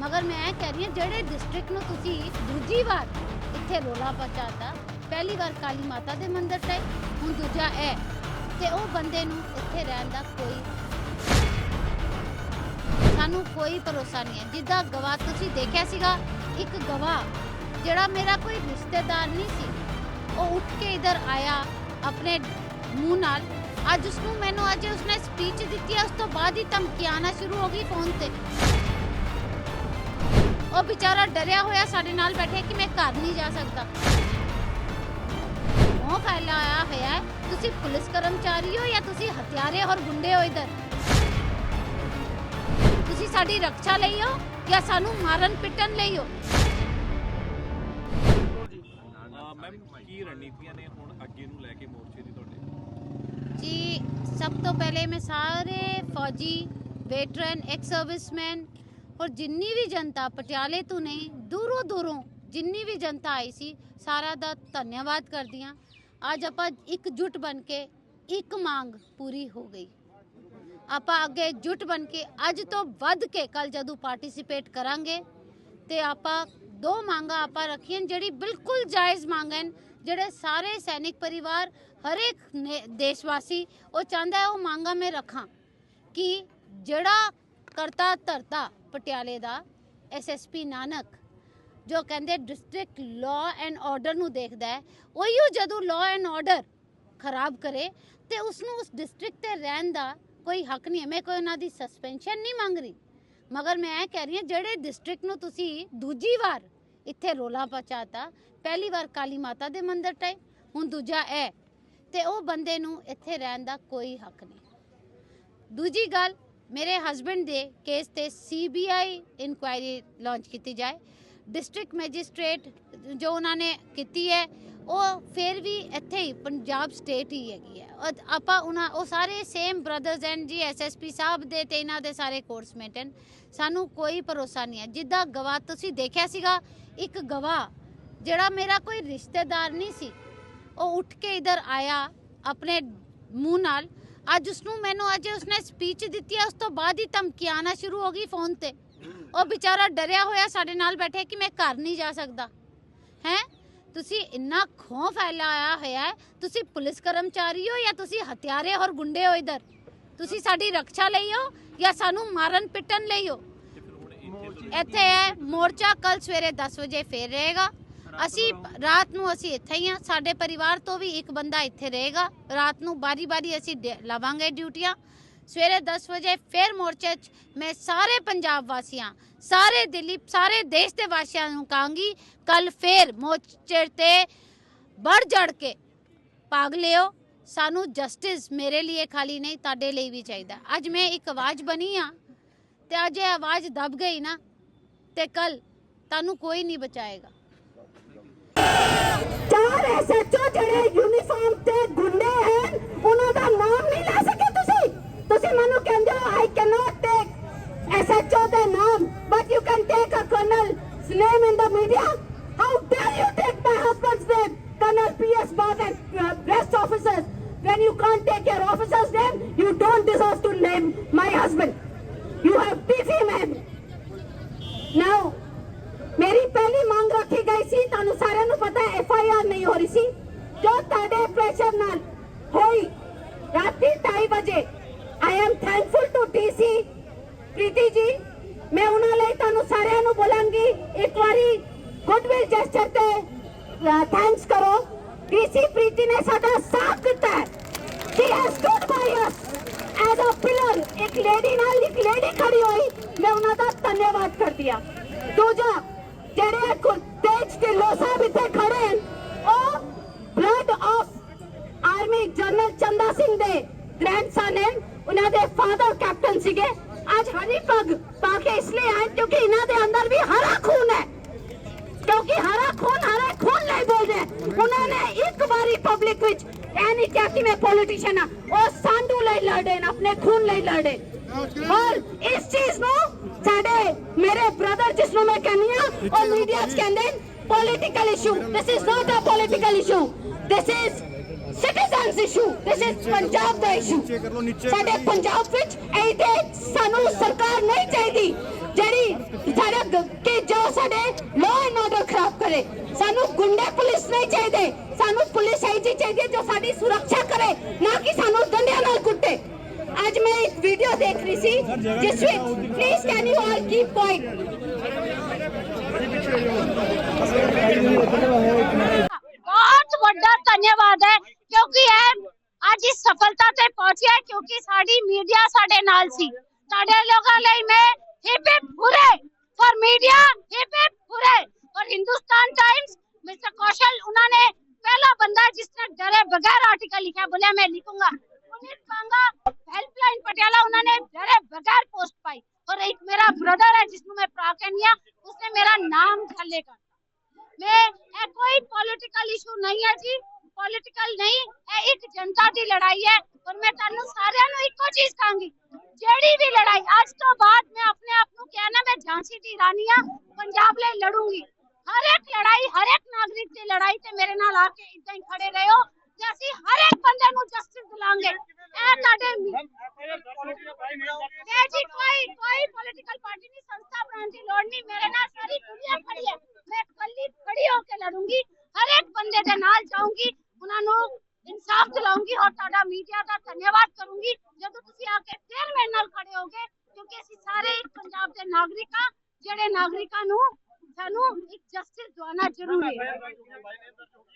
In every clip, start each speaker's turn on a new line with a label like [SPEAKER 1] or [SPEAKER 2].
[SPEAKER 1] ਮਗਰ ਮੈਂ ਇਹ ਕਹਿ ਰਹੀ ਹਾਂ, ਜਿਹੜੇ ਡਿਸਟ੍ਰਿਕਟ ਨੂੰ ਤੁਸੀਂ ਦੂਜੀ ਵਾਰ ਇੱਥੇ ਰੋਲਾ ਪਹੁੰਚਾਤਾ ਪਹਿਲੀ ਵਾਰ ਕਾਲੀ ਮਾਤਾ ਦੇ ਮੰਦਿਰ ਤੇ, ਹੁਣ ਦੂਜਾ ਇਹ, ਤੇ ਉਹ ਬੰਦੇ ਨੂੰ ਇੱਥੇ ਰਹਿਣ ਦਾ ਕੋਈ ਸਾਨੂੰ ਕੋਈ ਭਰੋਸਾ ਨਹੀਂ ਹੈ। ਜਿੱਦਾਂ ਗਵਾਹ ਤੁਸੀਂ ਦੇਖਿਆ ਸੀਗਾ, ਇੱਕ ਗਵਾਹ, ਜਿਹੜਾ ਮੇਰਾ ਕੋਈ ਰਿਸ਼ਤੇਦਾਰ ਨਹੀਂ ਸੀ, ਉਹ ਉੱਠ ਕੇ ਇਧਰ ਆਇਆ ਆਪਣੇ ਮੂੰਹ ਨਾਲ। ਅੱਜ ਉਸ ਨੂੰ ਮੈਨੂੰ ਅੱਜ ਉਸਨੇ ਸਪੀਚ ਦਿੱਤੀ ਹੈ, ਉਸ ਤੋਂ ਬਾਅਦ ਹੀ ਧਮਕੀ ਆਉਣਾ ਸ਼ੁਰੂ ਹੋ ਗਈ ਫੋਨ ਤੇ। ਉਹ ਵਿਚਾਰਾ ਡਰਿਆ ਹੋਇਆ ਸਾਡੇ ਨਾਲ ਬੈਠੇ ਕਿ ਮੈਂ ਘਰ ਨਹੀਂ ਜਾ ਸਕਦਾ। ਉਹ ਫੈਲਾਇਆ ਹੋਇਆ ਹੈ। ਤੁਸੀਂ ਪੁਲਿਸ ਕਰਮਚਾਰੀ ਹੋ ਜਾਂ ਤੁਸੀਂ ਹਥਿਆਰੇ ਔਰ ਗੁੰਡੇ ਹੋ ਇਧਰ? ਤੁਸੀਂ ਸਾਡੀ ਰੱਖਿਆ ਲਈ ਹੋ ਜਾਂ ਸਾਨੂੰ ਮਾਰਨ ਪਿੱਟਣ ਲਈ ਹੋ?
[SPEAKER 2] ਮੈਮ ਕੀ ਰਣਨੀਤੀਆਂ ਨੇ ਹੁਣ ਅੱਗੇ ਨੂੰ ਲੈ ਕੇ ਮੋਰਚੇ ਦੀ ਤੁਹਾਡੇ?
[SPEAKER 1] ਜੀ ਸਭ ਤੋਂ ਪਹਿਲੇ ਮੈਂ ਸਾਰੇ ਫੌਜੀ ਵੇਟਰਨ ਐਕਸ ਸਰਵਿਸਮੈਨ ਔਰ ਜਿੰਨੀ ਵੀ ਜਨਤਾ, ਪਟਿਆਲੇ ਤੋਂ ਨਹੀਂ, ਦੂਰੋਂ ਦੂਰੋਂ ਜਿੰਨੀ ਵੀ ਜਨਤਾ ਆਈ ਸੀ ਸਾਰਾ ਦਾ ਧੰਨਵਾਦ ਕਰਦੀ ਹਾਂ। ਅੱਜ ਆਪਾਂ ਇੱਕ ਇਕਜੁੱਟ ਬਣ ਕੇ ਇੱਕ ਮੰਗ ਪੂਰੀ ਹੋ ਗਈ। ਆਪਾਂ ਅੱਗੇ ਜੁੱਟ ਬਣ ਕੇ ਅੱਜ ਤੋਂ ਵੱਧ ਕੇ ਕੱਲ ਜਦੋਂ ਪਾਰਟਿਸਿਪੇਟ ਕਰਾਂਗੇ, ਤੇ ਆਪਾਂ ਦੋ ਮੰਗਾਂ ਆਪਾਂ ਰੱਖੀਆਂ ਜਿਹੜੀ ਬਿਲਕੁਲ ਜਾਇਜ਼ ਮੰਗ ਹਨ, ਜਿਹੜੇ ਸਾਰੇ ਸੈਨਿਕ ਪਰਿਵਾਰ, ਹਰੇਕ ਨੇ- ਦੇਸ਼ਵਾਸੀ, ਉਹ ਚਾਹੁੰਦਾ ਉਹ ਮੰਗਾਂ ਮੈਂ ਰੱਖਾਂ ਕਿ ਜਿਹੜਾ ਕਰਤਾ, ਧਰਤਾ ਪਟਿਆਲੇ ਦਾ ਐਸਐਸਪੀ ਨਾਨਕ, ਜੋ ਕਹਿੰਦੇ ਡਿਸਟ੍ਰਿਕਟ ਲਾਅ ਐਂਡ ਆਰਡਰ ਨੂੰ ਦੇਖਦਾ ਹੈ। ਉਹੀਓ ਜਦੋਂ ਲਾਅ ਐਂਡ ਆਰਡਰ ਖਰਾਬ ਕਰੇ ਤੇ ਉਸ ਨੂੰ ਉਸ ਡਿਸਟ੍ਰਿਕਟ ਤੇ ਰਹਿਣ ਦਾ ਕੋਈ ਹੱਕ ਨਹੀਂ ਹੈ। ਮੈਂ ਕੋਈ ਉਹਨਾਂ ਦੀ ਸਸਪੈਂਸ਼ਨ ਨਹੀਂ ਮੰਗ ਰਹੀ। ਮਗਰ ਮੈਂ ਇਹ ਕਹਿ ਰਹੀ ਹਾਂ, ਜਿਹੜੇ ਡਿਸਟ੍ਰਿਕਟ ਨੂੰ ਤੁਸੀਂ ਦੂਜੀ ਵਾਰ ਇੱਥੇ ਰੋਲਾ ਪਹੁੰਚਾਤਾ, ਪਹਿਲੀ ਵਾਰ ਕਾਲੀ ਮਾਤਾ ਦੇ ਮੰਦਿਰ ਟਾਈ ਹੁਣ ਦੂਜਾ ਇਹ, ਤੇ ਉਹ ਬੰਦੇ ਨੂੰ ਇੱਥੇ ਰਹਿਣ ਦਾ ਕੋਈ ਹੱਕ ਨਹੀਂ। ਦੂਜੀ ਗੱਲ ਮੇਰੇ ਹਸਬੰਡ ਦੇ ਕੇਸ ਤੇ ਸੀਬੀਆਈ ਇਨਕੁਆਇਰੀ ਲਾਂਚ ਕੀਤੀ ਜਾਏ ਡਿਸਟ੍ਰਿਕਟ ਮੈਜਿਸਟ੍ਰੇਟ ਜੋ ਉਹਨਾਂ ਨੇ ਕੀਤੀ ਹੈ ਉਹ ਫਿਰ ਵੀ ਇੱਥੇ ਹੀ ਪੰਜਾਬ ਸਟੇਟ ਹੀ ਹੈਗੀ ਹੈ ਔਰ ਆਪਾਂ ਉਹਨਾਂ ਉਹ ਸਾਰੇ ਸੇਮ ਬ੍ਰਦਰਸ ਐਂਡ ਜੀ ਐਸਐਸਪੀ ਸਾਹਿਬ ਦੇ ਤੇ ਇਹਨਾਂ ਦੇ ਸਾਰੇ ਕੋਰਸਮੇਟ ਹਨ ਸਾਨੂੰ ਕੋਈ ਭਰੋਸਾ ਨਹੀਂ ਹੈ ਜਿੱਦਾਂ ਗਵਾਹ ਤੁਸੀਂ ਦੇਖਿਆ ਸੀਗਾ ਇੱਕ ਗਵਾਹ ਜਿਹੜਾ ਮੇਰਾ ਕੋਈ ਰਿਸ਼ਤੇਦਾਰ ਨਹੀਂ ਸੀ ਉਹ ਉੱਠ ਕੇ ਇਧਰ ਆਇਆ ਆਪਣੇ ਮੂੰਹ ਨਾਲ ਅੱਜ ਉਸ ਨੂੰ ਮੈਨੂੰ ਅੱਜ ਉਸਨੇ ਸਪੀਚ ਦਿੱਤੀ ਹੈ ਉਸ ਤੋਂ ਬਾਅਦ ਹੀ ਧਮਕੀਆਂ ਆਉਣਾ ਸ਼ੁਰੂ ਹੋ ਗਈ ਫੋਨ ਤੇ। ਉਹ ਵਿਚਾਰਾ ਡਰਿਆ ਹੋਇਆ ਸਾਡੇ ਨਾਲ ਬੈਠੇ ਕਿ ਮੈਂ ਘਰ ਨਹੀਂ ਜਾ ਸਕਦਾ। ਹੈ? ਤੁਸੀਂ ਇੰਨਾ ਖੋਹ ਫੈਲਾਇਆ ਹੋਇਆ ਹੈ। ਤੁਸੀਂ ਪੁਲਿਸ ਕਰਮਚਾਰੀ ਹੋ ਜਾਂ ਤੁਸੀਂ ਹਥਿਆਰੇ ਔਰ ਗੁੰਡੇ ਹੋ ਇਧਰ? ਤੁਸੀਂ ਸਾਡੀ ਰੱਖਿਆ ਲਈ ਹੋ ਜਾਂ ਸਾਨੂੰ ਮਾਰਨ ਪਿੱਟਣ ਲਈ ਹੋ?
[SPEAKER 2] ਇੱਥੇ
[SPEAKER 1] ਹੈ ਮੋਰਚਾ ਕੱਲ ਸਵੇਰੇ 10 ਵਜੇ ਫੇਰ ਰਹੇਗਾ। ਅਸੀਂ ਰਾਤ ਨੂੰ ਅਸੀਂ ਇੱਥੇ ਹੀ ਆ ਸਾਡੇ ਪਰਿਵਾਰ ਤੋਂ ਵੀ ਇੱਕ ਬੰਦਾ ਇੱਥੇ ਰਹੇਗਾ। ਰਾਤ ਨੂੰ ਬਾਰੀ-ਬਾਰੀ ਅਸੀਂ ਲਵਾਂਗੇ ਡਿਊਟੀਆਂ। ਸਵੇਰੇ 10 ਵਜੇ ਫੇਰ ਮੋਰਚੇ 'ਚ ਮੈਂ ਸਾਰੇ ਪੰਜਾਬ ਵਾਸੀਆਂ ਸਾਰੇ ਦਿੱਲੀ ਸਾਰੇ ਦੇਸ਼ ਦੇ ਵਾਸੀਆਂ ਨੂੰ ਕਹਾਂਗੀ ਕੱਲ ਫੇਰ ਮੋਰਚੇ ਤੇ ਵੜ ਜੜ ਕੇ ਭਾਗ ਲਿਓ। ਸਾਨੂੰ ਜਸਟਿਸ ਮੇਰੇ ਲਈ ਖਾਲੀ ਨਹੀਂ ਤੁਹਾਡੇ ਲਈ ਵੀ ਚਾਹੀਦਾ। ਅੱਜ ਮੈਂ ਇੱਕ ਆਵਾਜ਼ ਬਣੀ ਆ ਤੇ ਅੱਜ ਇਹ ਆਵਾਜ਼ ਦਬ ਗਈ ਨਾ ਤੇ ਕੱਲ ਤੁਹਾਨੂੰ ਕੋਈ ਨਹੀਂ ਬਚਾਏਗਾ।
[SPEAKER 3] ਸਰ ਐਸਐਚਓ ਜਿਹੜੇ ਯੂਨੀਫਾਰਮ ਤੇ ਗੁੰਡੇ ਹਨ ਉਹਨਾਂ ਦਾ ਨਾਮ ਨਹੀਂ ਲੈ ਸਕੇ ਤੁਸੀਂ ਤੁਸੀਂ ਮੈਨੂੰ ਕਹਿੰਦੇ ਹੋ ਆਈ ਕੈਨੋਟ ਟੇਕ ਐਸਐਚਓ ਦਾ ਨਾਮ but you can take a colonel name in the media how dare you take my husband's name colonel PS Bath and rest officers when you can't take your officer's name, you don't deserve to name my husband. You have beefy man. Now, मेरी पहली मांग रखी गई थी ਸੀ, ਜੋ ਤੁਹਾਡੇ pressure ਨਾਲ ਹੋਈ, ਰਾਤੀ 2:30 ਵਜੇ I am thankful to DC Preeti ji, ਮੈਂ ਉਹਨਾਂ ਲਈ ਤੁਹਾਨੂੰ ਸਾਰਿਆਂ ਨੂੰ ਬੋਲਾਂਗੀ। ਇੱਕ ਵਾਰੀ ਗੁੱਡਵਿਲ ਜੈਸਚਰ ਤੇ ਥੈਂਕਸ ਕਰੋ। ਡੀਸੀ ਪ੍ਰੀਤੀ ਨੇ ਸਾਡਾ ਸਾਥ ਦਿੱਤਾ ਹੈ she has stood by us as a pillar ਇੱਕ ਲੇਡੀ ਨਾਲ ਇੱਕ ਲੇਡੀ ਖੜੀ ਹੋਈ ਮੈਂ ਉਹਨਾਂ ਦਾ ਧੰਨਵਾਦ ਕਰਦੀ ਹਾਂ ਦੂਜਾ ਜਿਹੜੇ ਕੁ- ਤੇਜ ਢਿੱਲੋਂ ਸਾਹਿਬ ਇੱਥੇ ਖੜੇ ਹਨ ਉਹ blood of army general Chanda Singh ਦੇ ਗ੍ਰੈਂਡਸਨ ਹਨ ਉਹਨਾਂ ਦੇ ਫਾਦਰ ਕੈਪਟਨ ਸੀਗੇ ਅੱਜ ਹਰੀ ਪੱਗ ਪਾ ਕੇ ਇਸ ਲਈ ਆਏ ਕਿਉਂਕਿ ਇਹਨਾਂ ਦੇ ਅੰਦਰ ਵੀ ਹਰਾ ਖੂਨ ਹੈ ਕਿਉਂਕਿ ਹਰਾ ਖੂਨ ਹਰਾ ਖੂਨ ਲਈ ਬੋਲਦੇ ਹੈ। ਉਹਨਾਂ ਨੇ ਇੱਕ ਵਾਰੀ ਪਬਲਿਕ ਵਿੱਚ ਇਹ ਨਹੀਂ ਕਿਹਾ ਕਿ ਮੈਂ ਪੋਲੀਟੀਸ਼ੀਅਨ ਆ ਉਹ ਸਾਂਡੂ ਲਈ ਲੜੇ ਨੇ ਆਪਣੇ ਖੂਨ ਲਈ ਲੜੇ ਔਰ ਇਸ ਚੀਜ਼ ਨੂੰ ਸਾਡੇ ਮੇਰੇ ਬ੍ਰਦਰ ਜਿਸ ਨੂੰ ਮੈਂ ਕਹਿੰਦੀ ਆ ਉਹ ਮੀਡੀਆ 'ਚ ਕਹਿੰਦੇ citizens issue this is Punjab the issue ਸਾਡੇ ਪੰਜਾਬ ਵਿੱਚ ਇਹਦੇ ਸਾਨੂੰ ਸਰਕਾਰ ਨਹੀਂ ਚਾਹੀਦੀ ਜਿਹੜੀ ਸਾਡੇ ਕਿ ਜੋ ਸਾਡੇ ਲਾਅ ਐਂਡ ਆਰਡਰ ਖਰਾਬ ਕਰੇ। ਸਾਨੂੰ ਗੁੰਡੇ ਪੁਲਿਸ ਨਹੀਂ ਚਾਹੀਦੇ। ਸਾਨੂੰ ਪੁਲਿਸ ਐਜੀ ਚਾਹੀਦੀ ਜੋ ਸਾਡੀ ਸੁਰੱਖਿਆ ਕਰੇ ਨਾ ਕਿ ਸਾਨੂੰ ਡੰਡਿਆਂ ਨਾਲ ਕੁੱਟੇ। ਅੱਜ ਮੈਂ ਇੱਕ ਵੀਡੀਓ ਦੇਖ ਰਹੀ ਸੀ ਜਿਸ ਵਿੱਚ please can you all keep point
[SPEAKER 4] ਬਹੁਤ ਵੱਡਾ ਧੰਨਵਾਦ ਹੈ। ਕਿਉਂਕਿ ਇਹ ਅੱਜ ਇਸ ਸਫਲਤਾ ਤੇ ਪਹੁੰਚਿਆ ਕਿਉਂਕਿ ਸਾਡੀ ਮੀਡੀਆ ਸਾਡੇ ਨਾਲ ਸੀ ਸਾਡੇ ਲੋਕਾਂ ਲਈ ਮੈਂ hip hip hurray for media hip hip hurray ਔਰ ਹਿੰਦੁਸਤਾਨ ਟਾਈਮਸ मिस्टर कौशल, उन्होंने पहला बंदा जिसने डरे बगैर आर्टिकल लिखा, बोले मैं लिखूँगा। पुनीत कांगा हेल्पलाइन पटियाला, उन्होंने डरे बगैर पोस्ट पाई। और एक मेरा ब्रदर है जिसको मैं प्राकन्या, उसने मेरा नाम थले कर मैं कोई पॉलिटिकल इशू नहीं है जी। ਪੋਲਿਟੀਕਲ ਨਹੀਂ ਇਹ ਇੱਕ ਜਨਤਾ ਦੀ ਲੜਾਈ ਹੈ ਔਰ ਮੈਂ ਤੁਹਾਨੂੰ ਸਾਰਿਆਂ ਨੂੰ ਇੱਕੋ ਚੀਜ਼ ਕਹਾਂਗੀ ਜਿਹੜੀ ਵੀ ਲੜਾਈ ਅੱਜ ਤੋਂ ਬਾਅਦ ਮੈਂ ਆਪਣੇ ਆਪ ਨੂੰ ਕਹਿਣਾ ਮੈਂ ਝਾਂਸੀ ਦੀ ਰਾਣੀ ਆ ਪੰਜਾਬ ਲਈ ਲੜੂੰਗੀ ਹਰ ਇੱਕ ਲੜਾਈ ਹਰ ਇੱਕ ਨਾਗਰਿਕ ਦੀ ਲੜਾਈ ਤੇ ਮੇਰੇ ਨਾਲ ਆ ਕੇ ਇਦਾਂ ਹੀ ਖੜੇ ਰਹੋ ਤੇ ਅਸੀਂ ਹਰ ਇੱਕ ਬੰਦੇ ਨੂੰ ਜਸਟਿਸ ਦਿਲਾਂਗੇ ਇਹ ਤੁਹਾਡੇ ਇਹ ਜੀ ਕੋਈ ਕੋਈ ਪੋਲਿਟੀਕਲ ਪਾਰਟੀ ਨਹੀਂ ਸੰਸਥਾ ਬਣਾਉਣ ਦੀ ਲੋੜ ਨਹੀਂ ਮੇਰੇ ਨਾਲ ਸਾਰੀ ਦੁਨੀਆ ਖੜੀ ਹੈ ਮੈਂ ਇਕੱਲੀ ਖੜੀ ਹੋ ਕੇ ਲੜੂੰਗੀ ਹਰ ਇੱਕ ਬੰਦੇ ਦੇ ਨਾਲ ਜਾਊਂਗੀ ਉਹਨਾਂ ਨੂੰ ਇਨਸਾਫ ਦਿਲਾਉਂਗੀ ਔਰ ਤੁਹਾਡਾ ਮੀਡੀਆ ਦਾ ਧੰਨਵਾਦ ਕਰੂੰਗੀ। ਜਦੋਂ ਤੁਸੀਂ ਆ ਕੇ ਫਿਰ ਮੇਰੇ ਨਾਲ ਖੜੇ ਹੋਗੇ ਕਿਉਂਕਿ ਅਸੀਂ ਸਾਰੇ ਇੱਕ ਪੰਜਾਬ ਦੇ ਨਾਗਰਿਕ ਹਾਂ, ਜਿਹੜੇ ਨਾਗਰਿਕਾਂ ਨੂੰ ਸਾਨੂੰ ਇੱਕ ਜਸਟਿਸ ਦਵਾਉਣਾ ਜ਼ਰੂਰੀ ਹੈ।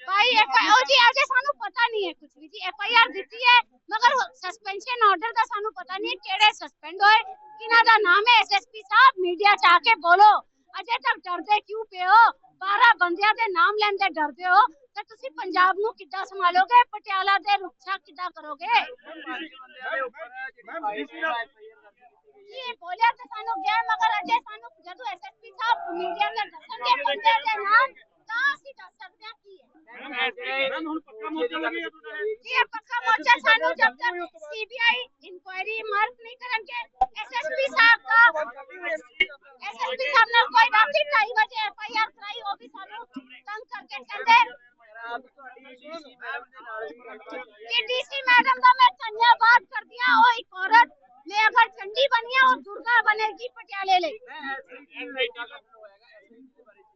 [SPEAKER 4] ਭਾਈ ਐਫ ਉਹ ਜੀ ਅਜੇ ਸਾਨੂੰ ਪਤਾ ਨਹੀਂ ਹੈ ਕੁਝ ਵੀ ਜੀ ਐਫ ਆਈ ਆਰ ਦਿੱਤੀ ਹੈ, ਮਗਰ ਸਸਪੈਂਸ਼ਨ ਆਰਡਰ ਦਾ ਸਾਨੂੰ ਪਤਾ ਨਹੀਂ ਹੈ ਕਿਹੜੇ ਸਸਪੈਂਡ ਹੋਏ, ਕਿਹਨਾਂ ਦਾ ਨਾਮ ਹੈ ਐਸਐਸਪੀ ਸਾਹਿਬ, ਮੀਡੀਆ ਚ ਆ ਕੇ ਬੋਲੋ। ਅਜੇ ਤੱਕ ਡਰਦੇ ਕਿਉਂ ਪਏ ਹੋ? 12 ਬੰਦਿਆਂ ਦੇ ਨਾਮ ਲੈਂਦੇ ਡਰਦੇ ਹੋ? ਤੇ ਤੁਸੀਂ ਪੰਜਾਬ ਨੂੰ ਕਿੱਦਾਂ ਸੰਭਾਲੋਗੇ? ਪਟਿਆਲਾ ਦੇ ਰੁਕਸ਼ਾ ਕਿੱਦਾਂ ਕਰੋਗੇ? ਇਹ ਬੋਲਿਆ ਤਾਂ ਸਾਨੂੰ ਗਿਆ ਮਗਰ ਅਜੇ ਸਾਨੂੰ ਜਦੋਂ ਐਸਐਸਪੀ ਸਾਹਿਬ ਮੀਡੀਆ ਤੇ ਦੱਸਣਗੇ ਬੰਦਿਆਂ ਦੇ ਨਾਮ ਤਾਂ ਅਸੀਂ ਦੱਸ ਸਕਦੇ ਹਾਂ ਕੀ ਹੈ। ਜੀ ਇਹ ਪੱਕਾ ਮੋਰਚਾ ਸਾਨੂੰ ਜਬ ਤੱਕ ਸੀਬੀਆਈ ਇਨਕੁਆਇਰੀ ਮਾਰਕ ਨਹੀਂ ਕਰਨਗੇ ਐਸਐਸਪੀ ਸਾਹਿਬ ਦਾ ਐਸਐਸਪੀ ਸਾਹਿਬ ਨੇ ਕੋਈ ਰਾਤੀ 2:30 ਵਜੇ ਐਫਆਈਆਰ ਕਰਾਈ ਉਹ ਵੀ ਸਾਨੂੰ ਤੰਗ ਕਰਕੇ ਕਹਿੰਦੇ ਕਿ ਡੀਸੀ ਮੈਡਮ ਦਾ ਮੈਂ ਧੰਨਵਾਦ ਕਰਦੀ ਹਾਂ ਉਹ ਇੱਕ ਔਰਤ ਮੈਂ ਅਗਰ ਚੰਡੀ ਬਣੀ ਉਹ ਦੁਰਗਾ ਬਣੇਗੀ ਪਟਿਆਲੇ ਲਈ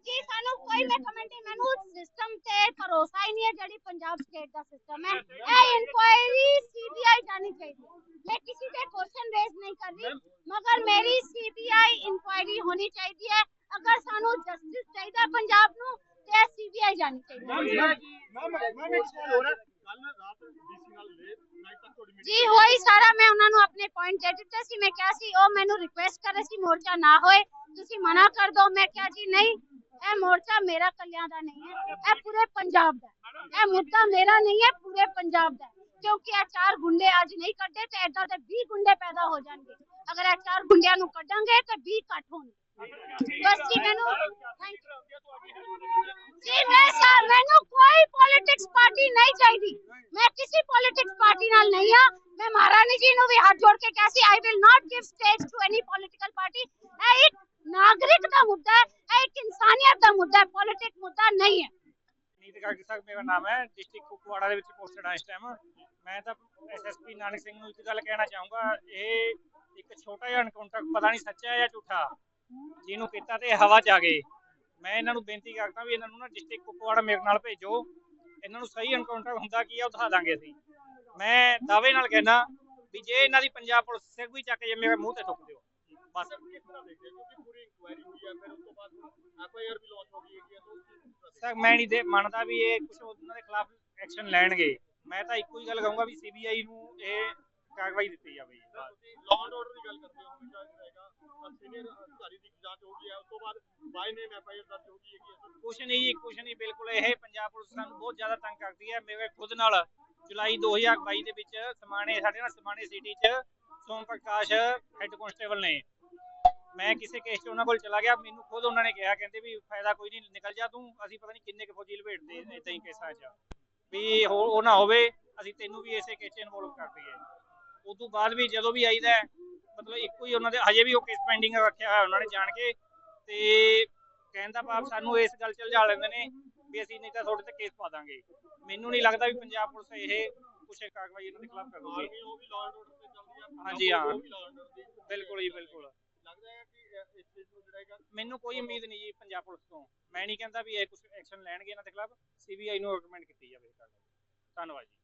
[SPEAKER 4] ਜੀ ਸਾਨੂੰ ਕੋਈ ਮੈਂ ਕਮੈਂਟ ਨਹੀਂ ਮੈਨੂੰ ਸਿਸਟਮ ਤੇ ਭਰੋਸਾ ਹੀ ਨਹੀਂ ਹੈ ਜਿਹੜੀ ਪੰਜਾਬ ਸਟੇਟ ਦਾ ਸਿਸਟਮ ਹੈ ਇਹ ਇਨਕੁਆਇਰੀ ਸੀਬੀਆਈ ਜਾਣੀ ਚਾਹੀਦੀ। ਮੈਂ ਕਿਸੇ ਤੇ ਕੁਐਸਚਨ ਰੇਜ਼ ਨਹੀਂ ਕਰ ਰਹੀ ਮਗਰ ਮੇਰੀ ਸੀਬੀਆਈ ਇਨਕੁਆਇਰੀ ਹੋਣੀ ਚਾਹੀਦੀ ਹੈ ਅਗਰ ਸਾਨੂੰ ਜਸਟਿਸ ਚਾਹੀਦਾ ਪੰਜਾਬ ਨੂੰ ਤੇ ਸੀਬੀਆਈ ਜਾਣੀ ਚਾਹੀਦੀ ਹੈ ਜੀ ਹੋਈ ਸਾਰਾ ਮੈਂ ਉਹਨਾਂ ਨੂੰ ਆਪਣੇ ਪੁਆਇੰਟ ਦੇ ਦਿੱਤੇ ਸੀ ਮੈਂ ਕਿਹਾ ਸੀ ਉਹ ਮੈਨੂੰ ਰਿਕੁਐਸਟ ਕਰ ਰਹੇ ਸੀ ਮੋਰਚਾ ਨਾ ਹੋਏ ਤੁਸੀਂ ਮਨਾ ਕਰ ਦਿਓ ਮੈਂ ਕਿਹਾ ਜੀ ਨਹੀਂ ਇਹ ਮੋਰਚਾ ਮੇਰਾ ਕੱਲਿਆਂ ਦਾ ਨਹੀਂ ਹੈ ਇਹ ਪੂਰੇ ਪੰਜਾਬ ਦਾ ਹੈ। ਇਹ ਮੁੱਦਾ ਮੇਰਾ ਨਹੀਂ ਹੈ ਪੂਰੇ ਪੰਜਾਬ ਦਾ। ਕਿਉਂਕਿ ਇਹ ਚਾਰ ਗੁੰਡੇ ਅੱਜ ਨਹੀਂ ਕੱਢੇ ਤੇ ਏਦਾਂ ਦੇ 20 ਗੁੰਡੇ ਪੈਦਾ ਹੋ ਜਾਣਗੇ ਅਗਰ ਇਹ ਚਾਰ ਗੁੰਡਿਆਂ ਨੂੰ ਕੱਢਾਂਗੇ ਤੇ 20 ਘੱਟ ਹੋਣਗੇ ਬਸ ਜੀ ਮੈਨੂੰ ਥੈਂਕ ਯੂ ਜੀ ਮੈਂ ਮੈਨੂੰ ਪੋਲਿਟਿਕਸ ਪਾਰਟੀ ਨਹੀਂ ਚਾਹੀਦੀ ਮੈਂ ਕਿਸੇ ਪੋਲਿਟਿਕਸ ਪਾਰਟੀ ਨਾਲ ਨਹੀਂ ਆ ਮੈਂ ਮਹਾਰਾਣੀ ਜੀ ਨੂੰ ਵੀ ਹੱਥ ਜੋੜ ਕੇ ਕਿਹਾ ਸੀ I will not give stage to any political party ਇਹ ਇੱਕ ਨਾਗਰਿਕ ਦਾ ਮੁੱਦਾ ਹੈ ਇਹ ਇੱਕ ਇਨਸਾਨੀਅਤ ਦਾ ਮੁੱਦਾ ਹੈ ਪੋਲਿਟਿਕ ਮੁੱਦਾ ਨਹੀਂ ਹੈ
[SPEAKER 5] ਨੀਤ ਗਾਗੀ ਸਾਹਿਬ ਮੇਰਾ ਨਾਮ ਹੈ ਡਿਸਟ੍ਰਿਕਟ ਕੁਪਵਾੜਾ ਦੇ ਵਿੱਚ ਪੋਸਟਡ ਹਾਂ ਇਸ ਟਾਈਮ ਮੈਂ ਤਾਂ ਐਸਐਸਪੀ ਨਾਨਕ ਸਿੰਘ ਨੂੰ ਇੱਕ ਗੱਲ ਕਹਿਣਾ ਚਾਹੂੰਗਾ ਇਹ ਇੱਕ ਛੋਟਾ ਜਿਹਾ ਐਨਕਾਊਂਟਰ ਪਤਾ ਨਹੀਂ ਸੱਚਾ ਹੈ ਜਾਂ ਝੂਠਾ ਜਿਹਨੂੰ ਕੀਤਾ ਤੇ ਹਵਾ 'ਚ ਆ ਗਏ ਮੈਂ ਇਹਨਾਂ ਨੂੰ ਬੇਨਤੀ ਕਰਦਾ ਵੀ ਇਹਨਾਂ ਨੂੰ ਨਾ ਡਿਸਟ੍ਰਿਕਟ ਕੁਪਵਾੜਾ ਮੇਰੇ ਨਾਲ ਭੇਜੋ ਇਹਨਾਂ ਨੂੰ ਸਹੀ ਐਨਕਾਊਂਟਰ ਹੁੰਦਾ ਕੀ ਆ ਉਹ ਦਿਖਾ ਦਾਂਗੇ ਅਸੀਂ। ਮੈਂ ਦਾਅਵੇ ਨਾਲ ਕਹਿਣਾ ਵੀ ਜੇ ਇਹਨਾਂ ਦੀ ਪੰਜਾਬ ਪੁਲਿਸ ਸਿਰ ਵੀ ਚੱਕ ਜੇ ਮੇਰੇ ਮੂੰਹ ਤੇ ਥੁੱਕ ਦਿਓ। ਬਸ। ਸਰ, ਮੈਂ ਨਹੀਂ ਦੇ, ਮੰਨਦਾ ਵੀ ਇਹ ਕੁਝ ਉਹਨਾਂ ਦੇ ਖਿਲਾਫ ਐਕਸ਼ਨ ਲੈਣਗੇ। ਮੈਂ ਤਾਂ ਇੱਕੋ ਹੀ ਗੱਲ ਕਹੂੰਗਾ ਵੀ ਸੀਬੀਆਈ ਨੂੰ ਇਹ ਕਾਰਵਾਈ ਦਿੱਤੀ ਜਾਵੇ। ਜੀ।
[SPEAKER 6] ਲਾਅ ਆਰਡਰ ਦੀ ਗੱਲ ਕਰਦੇ ਹਾਂ ਜੱਜ ਰਹੇਗਾ ਸੀਨੀਅਰ ਅਧਿਕਾਰੀ ਦੀ ਜਾਂਚ ਹੋ ਗਈ ਹੈ ਉਸ ਤੋਂ ਬਾਅਦ ਬਾਈ ਨੇ ਐਫਆਈਆਰ ਦਰਜ ਹੋ ਗਈ ਹੈ।
[SPEAKER 5] ਕੁਛ ਨਹੀਂ ਜੀ ਕੁਛ ਨਹੀਂ ਬਿਲਕੁਲ ਇਹ ਪੰਜਾਬ ਪੁਲਿਸ ਸਾਨੂੰ ਬਹੁਤ ਜ਼ਿਆਦਾ ਤੰਗ ਕਰਦੀ ਹੈ। ਮੇਰੇ ਖੁਦ ਨਾਲ ਜੁਲਾਈ 2022 ਦੇ ਵਿੱਚ ਸਮਾਣੇ ਸਾਡੇ ਨਾਲ ਸਮਾਣੇ ਸਿਟੀ 'ਚ ਸੋਮ ਪ੍ਰਕਾਸ਼ ਹੈੱਡ ਕਨਸਟੇਬਲ ਨੇ। ਮੈਂ ਕਿਸੇ ਕੇਸ 'ਚ ਉਹਨਾਂ ਕੋਲ ਚਲਾ ਗਿਆ ਮੈਨੂੰ ਖੁਦ ਉਹਨਾਂ ਨੇ ਕਿਹਾ ਕਹਿੰਦੇ ਵੀ ਫਾਇਦਾ ਕੋਈ ਨਹੀਂ ਨਿਕਲ ਜਾ ਤੂੰ ਅਸੀਂ ਪਤਾ ਨਹੀਂ ਕਿੰਨੇ ਕੁ ਫੌਜੀ ਲਪੇਟਦੇ ਇਦਾਂ ਹੀ ਕੇਸਾਂ 'ਚ। ਵੀ ਉਹ ਨਾ ਹੋਵੇ ਅਸੀਂ ਤੈਨੂੰ ਵੀ ਇਸੇ ਕੇਸ 'ਚ ਇਨਵੋਲਵ ਕਰ ਦਈਏ। ਉਸ ਤੋਂ ਬਾਅਦ ਵੀ ਜਦੋਂ ਵੀ ਆਈਦਾ ਮਤਲਬ ਇੱਕੋ ਹੀ ਉਹਨਾਂ ਦੇ ਹਜੇ ਵੀ ਉਹ ਕੇਸ ਪੈਂਡਿੰਗ ਰੱਖਿਆ ਹੋਇਆ ਉਹਨਾਂ ਨੇ ਜਾਣ ਕੇ ਤੇ ਕਹਿਣ ਦਾ ਭਾਵ ਸਾਨੂੰ ਇਸ ਗੱਲ 'ਚ ਉਲਝਾ ਲੈਂਦੇ ਨੇ ਵੀ ਅਸੀਂ ਨਹੀਂ ਤਾਂ ਤੁਹਾਡੇ ਤੇ ਕੇਸ ਪਾ ਦਾਂਗੇ। ਮੈਨੂੰ ਨਹੀਂ ਲੱਗਦਾ ਵੀ ਪੰਜਾਬ ਪੁਲਿਸ ਇਹ ਕੁਛ ਕਾਰਵਾਈ ਇਹਨਾਂ ਦੇ ਖਿਲਾਫ ਕਰੂਗੀ।
[SPEAKER 6] ਆਰਮੀ ਉਹ ਵੀ ਲਾਅ ਆਰਡਰ ਤੇ ਚੱਲਦੀ ਹੈ
[SPEAKER 5] ਹਾਂਜੀ, ਹਾਂ। ਬਿਲਕੁਲ ਜੀ ਬਿਲਕੁਲ।
[SPEAKER 6] ਲੱਗਦਾ ਹੈ ਕਿ ਇਹ- ਇਸ ਚੀਜ਼ ਨੂੰ ਜਿਹੜਾ ਹੈਗਾ
[SPEAKER 5] ਮੈਨੂੰ ਕੋਈ ਉਮੀਦ ਨਹੀਂ ਜੀ ਪੰਜਾਬ ਪੁਲਿਸ ਤੋਂ। ਮੈਂ ਨਹੀਂ ਕਹਿੰਦਾ ਵੀ ਇਹ ਕੁਝ ਐਕਸ਼ਨ ਲੈਣਗੇ ਇਹਨਾਂ ਦੇ ਖਿਲਾਫ। ਸੀਬੀਆਈ ਨੂੰ ਰეკਮੈਂਡ ਕੀਤੀ ਜਾਵੇ ਧੰਨਵਾਦ ਜੀ।